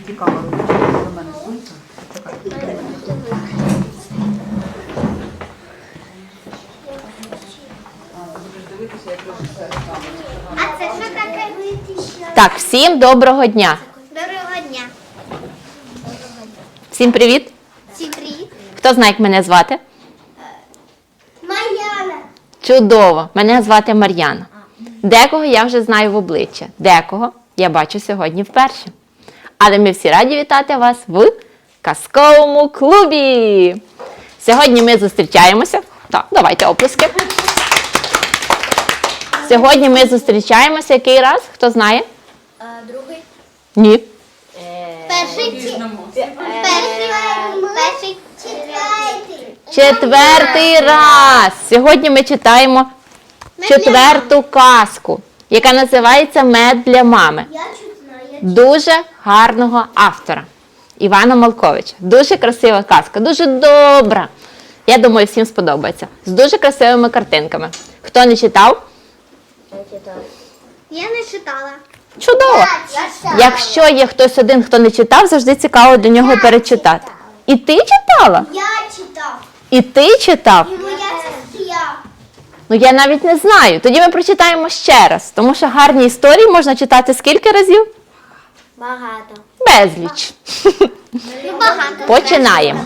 камеру. До мене сунься. А, це що таке? Так, всім доброго дня. Доброго дня. Всім привіт. Всім привіт. Хто знає, як мене звати? Мар'яна. Чудово! Мене звати Мар'яна. Декого я вже знаю в обличчя, декого я бачу сьогодні вперше. Але ми всі раді вітати вас в казковому клубі. Сьогодні ми зустрічаємося. Так, давайте оплески. Сьогодні ми зустрічаємося який раз? Хто знає? Другий. Ні. Перший. Перший. Перший. Четвертий. Четвертий раз. Сьогодні ми читаємо четверту казку, яка називається Мед для мами. Дуже гарного автора Івана Малковича. Дуже красива казка, дуже добра. Я думаю, всім сподобається. З дуже красивими картинками. Хто не читав? Я не читала. Чудово! Якщо є хтось один, хто не читав, завжди цікаво для нього перечитати. І ти читала? Я читав. І ти читав? І моя сестра. Ну я навіть не знаю. Тоді ми прочитаємо ще раз, тому що гарні історії можна читати скільки разів? Багато. Безліч. Багато. Починаємо.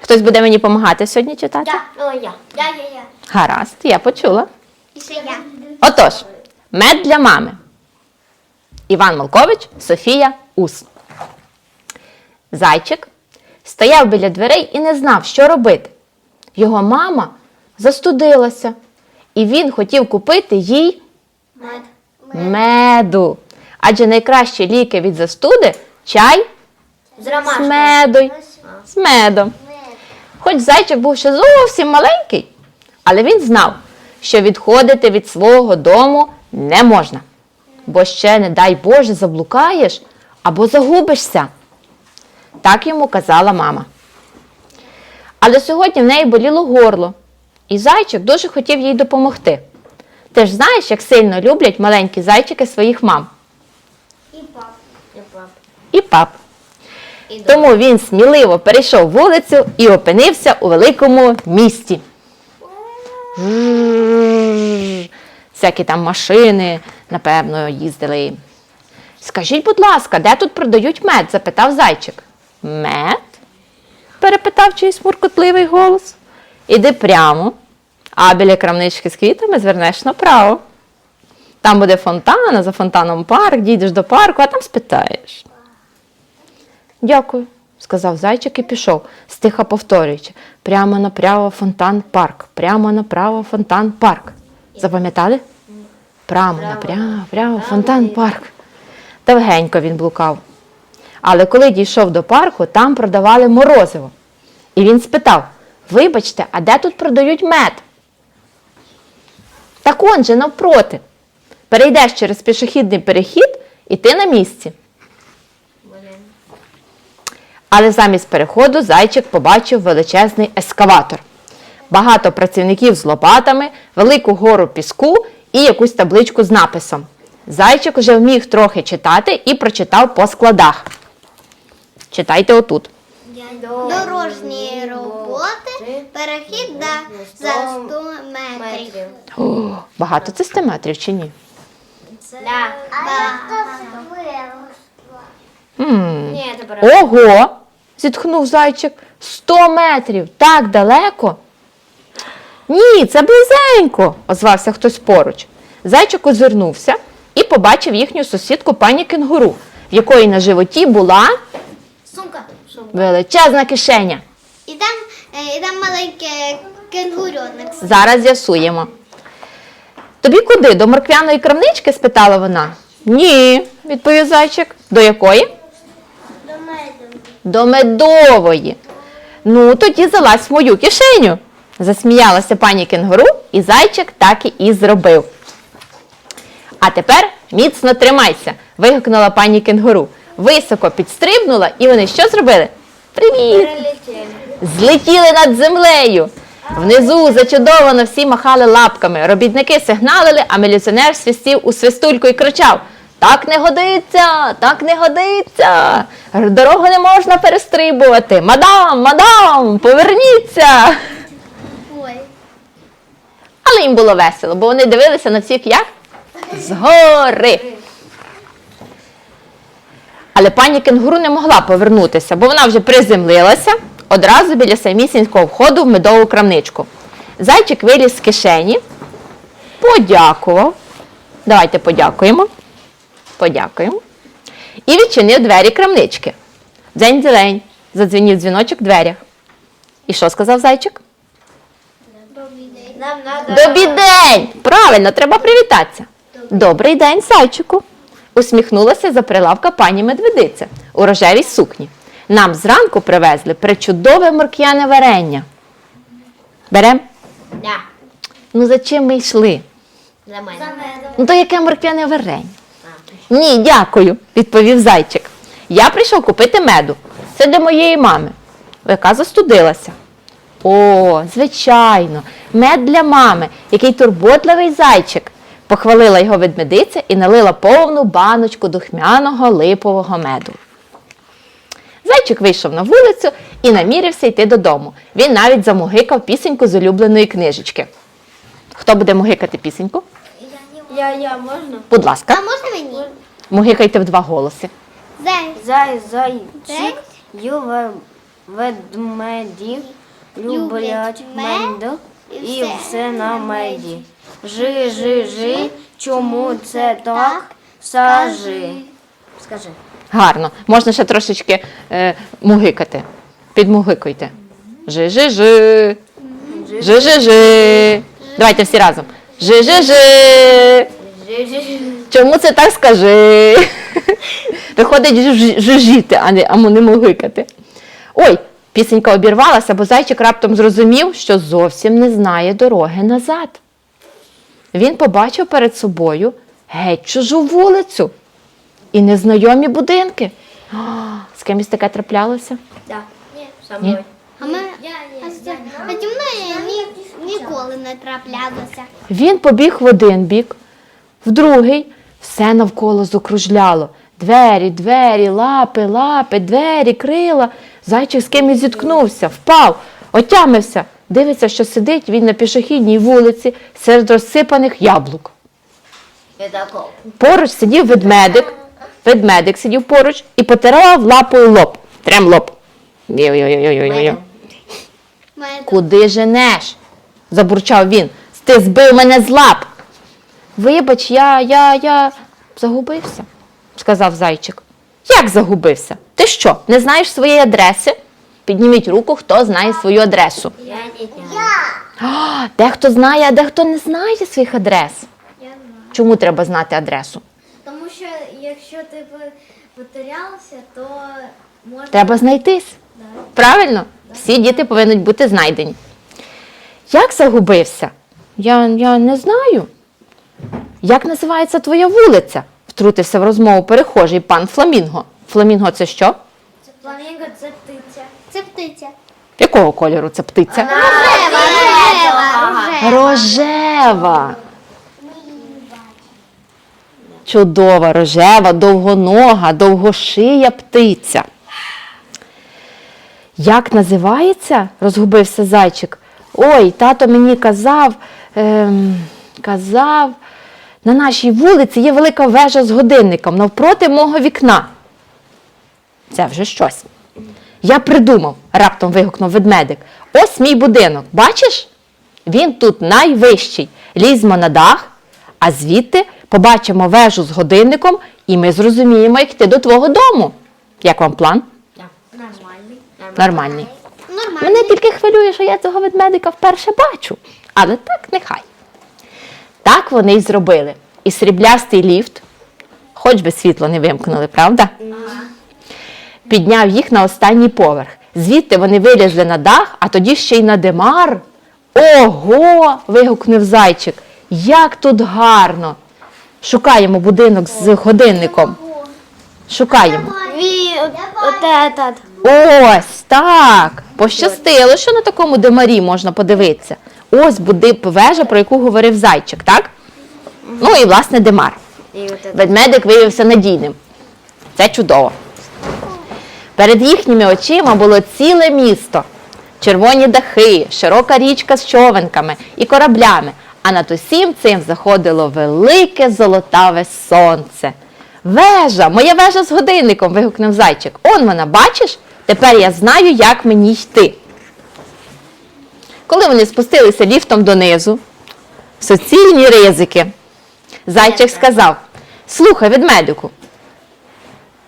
Хтось буде мені допомагати сьогодні читати? О, я. Я, я, я. Гаразд, я почула. І ще я. Отож, мед для мами. Іван Малкович, Софія Ус. Зайчик стояв біля дверей і не знав, що робити. Його мама застудилася, і він хотів купити їй Мед. Меду. Адже найкращі ліки від застуди чай З з медою. З медом. Хоч зайчик був ще зовсім маленький, але він знав, що відходити від свого дому не можна. Бо ще, не дай Боже, заблукаєш або загубишся. Так йому казала мама. Але сьогодні в неї боліло горло, і зайчик дуже хотів їй допомогти. Ти ж знаєш, як сильно люблять маленькі зайчики своїх мам І пап. І пап. і пап. І Тому він сміливо перейшов вулицю і опинився у великому місті. Всякі там машини, напевно, їздили. Скажіть, будь ласка, де тут продають мед? запитав зайчик. Мед? перепитав чийсь муркотливий голос. Іди прямо, а біля крамнички з квітами звернеш направо. Там буде фонтан, а за фонтаном парк, дійдеш до парку, а там спитаєш. Дякую, сказав зайчик і пішов, стиха повторюючи. Прямо направо фонтан парк, прямо направо фонтан парк. Запам'ятали? Прямо направо, прямо фонтан парк. Довгенько він блукав. Але коли дійшов до парку, там продавали морозиво. І він спитав: Вибачте, а де тут продають мед? Так он же навпроти. Перейдеш через пішохідний перехід і ти на місці. Але замість переходу зайчик побачив величезний ескаватор. Багато працівників з лопатами, велику гору піску і якусь табличку з написом. Зайчик уже вміг трохи читати і прочитав по складах. Читайте отут. Дорожні роботи. Перехід на за 100 метрів. О, багато це 100 метрів чи ні? Да. М, Ні, це. Ого! зітхнув зайчик. 100 метрів так далеко. Ні, це близенько, озвався хтось поруч. Зайчик озирнувся і побачив їхню сусідку пані кенгуру, в якої на животі була Сумка. величезна кишеня. І там, і там маленьке кенгурьонок. Зараз з'ясуємо. Тобі куди? До морквяної крамнички? спитала вона. Ні, відповів зайчик. До якої? До меду. До медової. Ну, тоді залазь в мою кишеню. Засміялася пані кенгуру, і зайчик так і зробив. А тепер міцно тримайся, вигукнула пані кенгуру. Високо підстрибнула, і вони що зробили? Привіт! Прилетіли. Злетіли над землею. Внизу зачудовано всі махали лапками. Робітники сигналили, а міліціонер свистів у свистульку і кричав: Так не годиться, так не годиться. Дорогу не можна перестрибувати. Мадам, мадам, поверніться. Ой. Але їм було весело, бо вони дивилися на всіх як? Згори. Але пані кенгуру не могла повернутися, бо вона вже приземлилася одразу біля самісінького входу в медову крамничку. Зайчик виліз з кишені, подякував. Давайте подякуємо. Подякуємо. І відчинив двері крамнички. Дзень дзелень, задзвенів дзвіночок в дверях. І що сказав зайчик? Добрий день! Правильно, треба привітатися. Добрий день, зайчику. Усміхнулася за прилавка пані медведиця у рожевій сукні. Нам зранку привезли причудове морк'яне варення. Берем? Да. Ну за чим ми йшли? За мене. Ну то яке морквяне варення? Ні, дякую, відповів зайчик. Я прийшов купити меду. Це для моєї мами, яка застудилася. О, звичайно, мед для мами, який турботливий зайчик. Похвалила його ведмедиця і налила повну баночку духмяного липового меду. Зайчик вийшов на вулицю і намірився йти додому. Він навіть замугикав пісеньку з улюбленої книжечки. Хто буде мугикати пісеньку? Я, я, можна? Будь ласка, А можна мені? мугикайте в два голоси. Зай. Зай, зайчик, Зай. юве ведмеді, люблять Люблять мед меду і все на меді. Жи, жи, жи, чому це так? Сажи. Скажи. Гарно. Можна ще трошечки е, мугикати. Підмугикуйте. Жи-жи-жи. Жи-жи-жи. Давайте всі разом. Жи-жи-жи. Чому це так скажи? Виходить жужіти, а не, а не мугикати. Ой, пісенька обірвалася, бо зайчик раптом зрозумів, що зовсім не знає дороги назад. Він побачив перед собою геть чужу вулицю і незнайомі будинки. А, з кимось таке траплялося? Да. Ні? А ми а з- а зі мною ні, ніколи не траплялося. Він побіг в один бік, в другий все навколо закружляло. Двері, двері, лапи, лапи, двері, крила. Зайчик з кимось зіткнувся, впав, отямився. Дивиться, що сидить він на пішохідній вулиці серед розсипаних яблук. Поруч сидів ведмедик. Ведмедик сидів поруч і потирав лапою лоб. Трем лоб. Куди женеш? забурчав він. Ти збив мене з лап. Вибач, я, я, я загубився, сказав зайчик. Як загубився? Ти що, не знаєш своєї адреси? Підніміть руку, хто знає свою адресу. Я не знаю. Дехто знає, а дехто не знає своїх адрес. Я знаю. Чому треба знати адресу? Якщо ти по- потерявся, то можна. Треба знайтись. Правильно? Всі діти повинні бути знайдені. Як загубився? Я, я не знаю. Як називається твоя вулиця? втрутився в розмову перехожий пан Фламінго. Фламінго це що? Це фламінго, це птиця. Це птиця. Якого кольору це птиця? Рожева, рожева, рожева. Чудова, рожева, довгонога, довгошия птиця. Як називається? розгубився зайчик. Ой, тато мені казав, ем, казав, на нашій вулиці є велика вежа з годинником навпроти мого вікна. Це вже щось. Я придумав, раптом вигукнув ведмедик. Ось мій будинок, бачиш? Він тут найвищий. Лізьмо на дах, а звідти побачимо вежу з годинником, і ми зрозуміємо, як йти до твого дому. Як вам план? Нормальний. Нормальний. Нормальний. Мене тільки хвилює, що я цього ведмедика вперше бачу. Але так нехай. Так вони й зробили. І сріблястий ліфт, хоч би світло не вимкнули, правда? Підняв їх на останній поверх. Звідти вони вилізли на дах, а тоді ще й на димар. Ого! вигукнув зайчик. Як тут гарно! Шукаємо будинок з годинником. Шукаємо. Ві, от этот. Ось так. Пощастило, що на такому димарі можна подивитися. Ось буде вежа, про яку говорив зайчик, так? Ну і власне це. Ведмедик виявився надійним. Це чудово. Перед їхніми очима було ціле місто, червоні дахи, широка річка з човенками і кораблями, а над усім цим заходило велике золотаве сонце. Вежа, моя вежа з годинником. вигукнув зайчик. Он вона, бачиш? Тепер я знаю, як мені йти. Коли вони спустилися ліфтом донизу, суцільні ризики. Зайчик сказав: Слухай, ведмедику,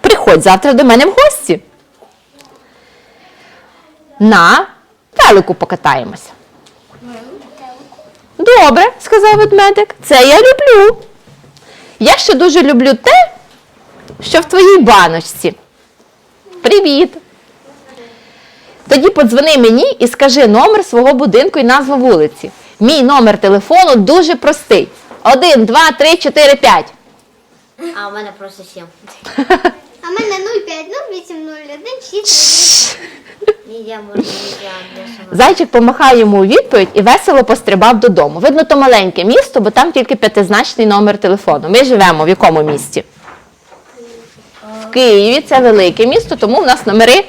приходь завтра до мене в гості. На велику покатаємося. Добре, сказав ведмедик, це я люблю. Я ще дуже люблю те, що в твоїй баночці. Привіт. Тоді подзвони мені і скажи номер свого будинку і назву вулиці. Мій номер телефону дуже простий. 1, 2, 3, 4, 5. А у мене просто сім. А в мене 05, 08, 01, 6. І я можу не для Зайчик помахав йому у відповідь і весело пострибав додому. Видно, то маленьке місто, бо там тільки п'ятизначний номер телефону. Ми живемо в якому місті? В Києві це велике місто, тому в нас номери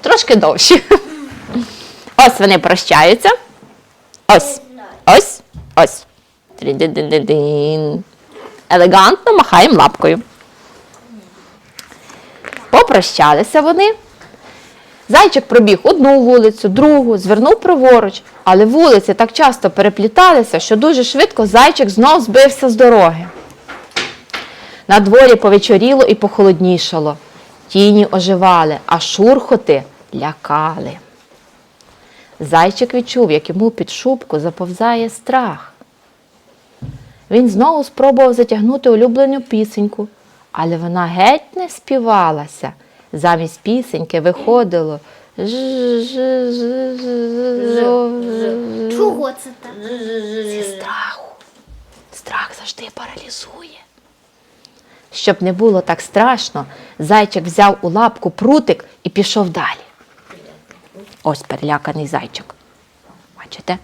трошки довші. Ось вони прощаються. Ось, ось, ось. Елегантно махаємо лапкою. Попрощалися вони. Зайчик пробіг одну вулицю, другу, звернув праворуч, але вулиці так часто перепліталися, що дуже швидко зайчик знов збився з дороги. На дворі повечоріло і похолоднішало. Тіні оживали, а шурхоти лякали. Зайчик відчув, як йому під шубку заповзає страх. Він знову спробував затягнути улюблену пісеньку, але вона геть не співалася. Замість пісеньки виходило. Чого це так? Зі страху. Страх завжди паралізує. Щоб не було так страшно, зайчик взяв у лапку прутик і пішов далі. Ось переляканий зайчик. Бачите?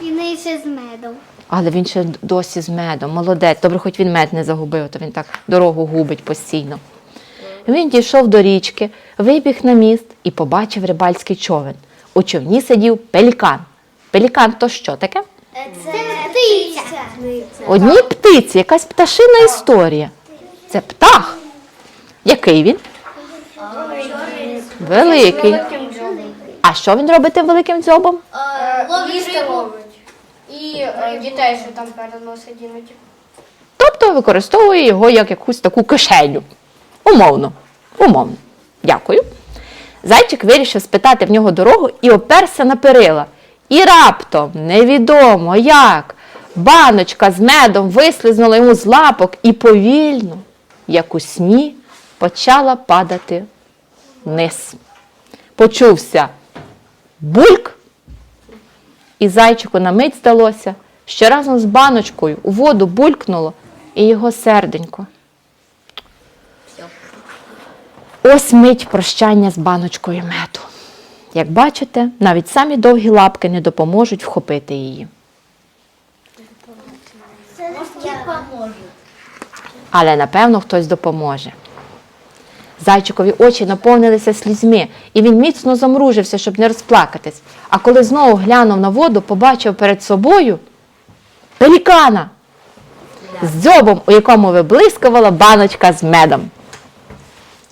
І не ще з медом. Але він ще досі з медом. Молодець. Добре, хоч він мед не загубив, то він так дорогу губить постійно. Він дійшов до річки, вибіг на міст і побачив рибальський човен. У човні сидів пелікан. Пелікан то що таке? Це птиця. Одні птиці, якась пташина історія. Це птах. Який він? Великий. А що він робить тим великим дзьобом? Їсти ловить. І е, дітей, що там переносить іноді. Тобто використовує його як якусь таку кишеню. Умовно. Умовно. Дякую. Зайчик вирішив спитати в нього дорогу і оперся на перила. І раптом, невідомо як, баночка з медом вислизнула йому з лапок і повільно, як у сні, почала падати вниз. Почувся бульк, і зайчику на мить здалося, що разом з баночкою у воду булькнуло і його серденько. Ось мить прощання з баночкою меду. Як бачите, навіть самі довгі лапки не допоможуть вхопити її. Але напевно хтось допоможе. Зайчикові очі наповнилися слізьми, і він міцно замружився, щоб не розплакатись. А коли знову глянув на воду, побачив перед собою пелікана з дзьобом, у якому виблискувала баночка з медом.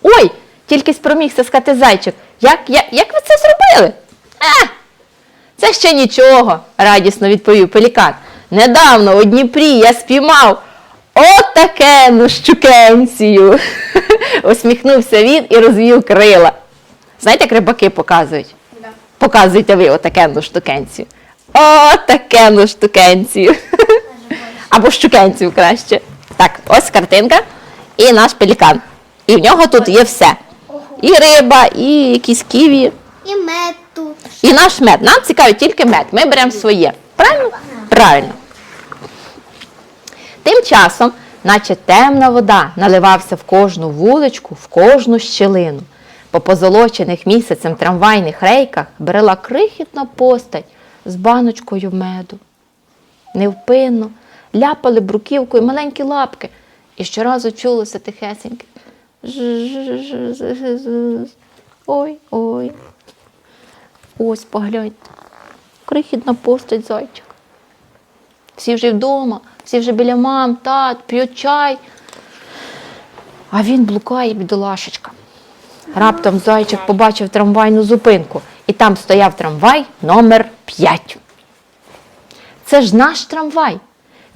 Ой, тільки спромігся сказати зайчик. Як, як, як ви це зробили? А, це ще нічого, радісно відповів пелікан. Недавно у Дніпрі я спіймав отакену щукенцію. Усміхнувся він і розвів крила. Знаєте, як рибаки показують? Показуйте ви отакену штукенцію. Отакену штукенцію. Або щукенцію краще. Так, ось картинка і наш пелікан. І в нього тут є все. І риба, і якісь ківі, І мед тут. і наш мед. Нам цікавить тільки мед. Ми беремо своє. Правильно? Правильно. Тим часом, наче темна вода, наливався в кожну вуличку, в кожну щілину. По позолочених місяцем трамвайних рейках брела крихітна постать з баночкою меду. Невпинно, ляпали бруківкою маленькі лапки. І щоразу чулося тихесеньке. Ой, ой. Ось погляньте. Крихітна постать зайчик. Всі вже вдома, всі вже біля мам, тат, п'ють чай. А він блукає, бідолашечка. Раптом зайчик побачив трамвайну зупинку, і там стояв трамвай номер 5. Це ж наш трамвай.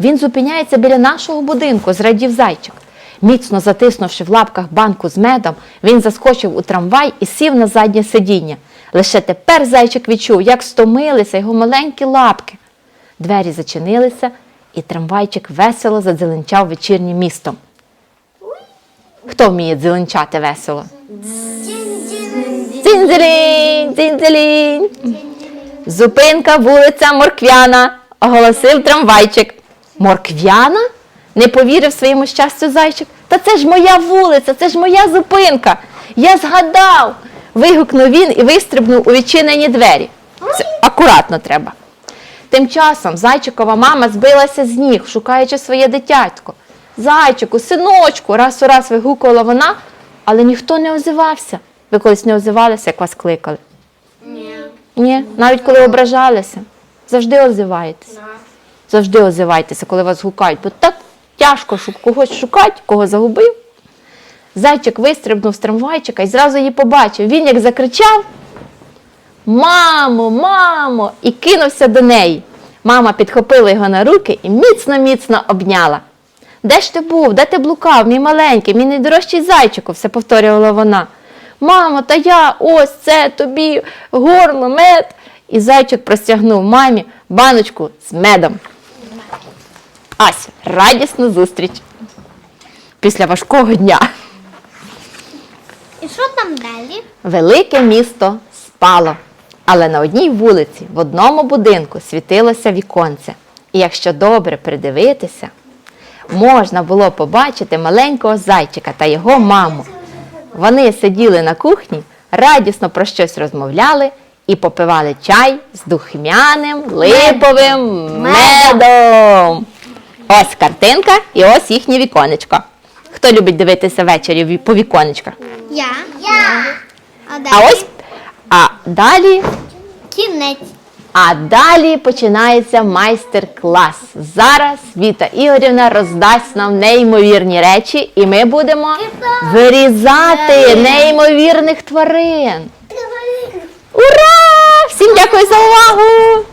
Він зупиняється біля нашого будинку, зрадів зайчик. Міцно затиснувши в лапках банку з медом, він заскочив у трамвай і сів на заднє сидіння. Лише тепер зайчик відчув, як стомилися його маленькі лапки. Двері зачинилися, і трамвайчик весело задзеленчав вечірнім містом. Хто вміє дзеленчати весело? Дзінь-дзелінь. Зупинка вулиця Морквяна, оголосив трамвайчик. Морквяна? Не повірив своєму щастю зайчик. Та це ж моя вулиця, це ж моя зупинка. Я згадав. вигукнув він і вистрибнув у відчинені двері. Це акуратно треба. Тим часом зайчикова мама збилася з ніг, шукаючи своє дитятко. Зайчику, синочку, раз у раз вигукувала вона, але ніхто не озивався. Ви колись не озивалися, як вас кликали? Ні. Ні, навіть коли ображалися. Завжди озиваєтеся. Завжди озивайтеся, коли вас гукають, бо так тяжко шу- когось шукати, кого загубив. Зайчик вистрибнув з трамвайчика і зразу її побачив. Він як закричав: Мамо, мамо! і кинувся до неї. Мама підхопила його на руки і міцно-міцно обняла. Де ж ти був? Де ти блукав, мій маленький, мій найдорожчий зайчику, все повторювала вона. Мамо, та я ось це тобі горло, мед. І зайчик простягнув мамі баночку з медом. Ась, радісна зустріч після важкого дня. І що там далі? Велике місто спало, але на одній вулиці, в одному будинку світилося віконце. І якщо добре придивитися, можна було побачити маленького зайчика та його маму. Вони сиділи на кухні, радісно про щось розмовляли і попивали чай з духмяним липовим медом. Ось картинка і ось їхнє віконечко. Хто любить дивитися ввечері по віконечках? Я. Я. А далі? А ось а далі, Кінець. а далі починається майстер-клас. Зараз Віта Ігорівна роздасть нам неймовірні речі, і ми будемо вирізати неймовірних тварин. Ура! Всім дякую за увагу!